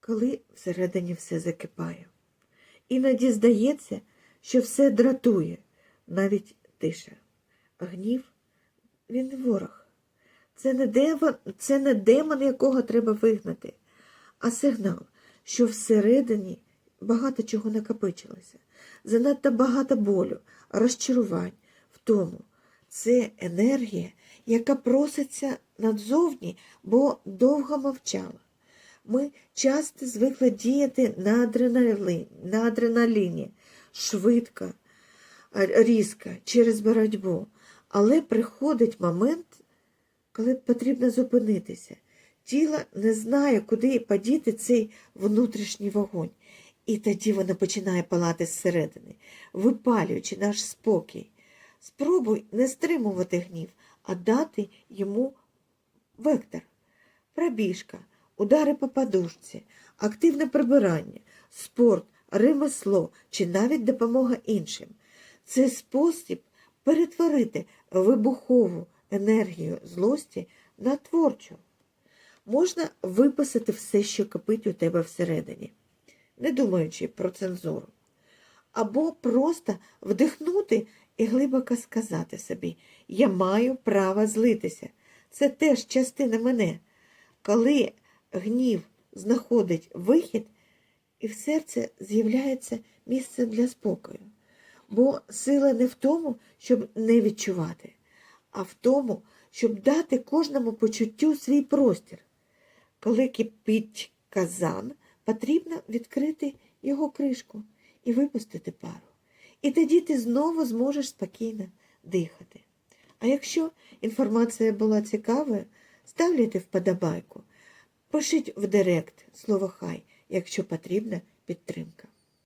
коли всередині все закипає. Іноді здається, що все дратує, навіть тиша. Гнів він ворог. Це не, демон, це не демон, якого треба вигнати, а сигнал, що всередині багато чого накопичилося. Занадто багато болю, розчарувань, втому. Це енергія, яка проситься надзовні, бо довго мовчала. Ми часто звикли діяти на адреналіні, на адреналіні швидко, різко, через боротьбу. Але приходить момент, коли потрібно зупинитися. Тіло не знає, куди подіти цей внутрішній вогонь. І тоді воно починає палати зсередини, випалюючи наш спокій. Спробуй не стримувати гнів, а дати йому вектор. Пробіжка, удари по подушці, активне прибирання, спорт, ремесло чи навіть допомога іншим. Це спосіб перетворити вибухову енергію злості на творчу. Можна виписати все, що кипить у тебе всередині, не думаючи про цензуру. Або просто вдихнути і глибоко сказати собі: Я маю право злитися. Це теж частина мене. Коли гнів знаходить вихід, і в серці з'являється місце для спокою. Бо сила не в тому, щоб не відчувати, а в тому, щоб дати кожному почуттю свій простір. Коли кипить казан, потрібно відкрити його кришку і випустити пару. І тоді ти знову зможеш спокійно дихати. А якщо інформація була цікавою, ставляйте вподобайку, пишіть в директ слово хай, якщо потрібна підтримка.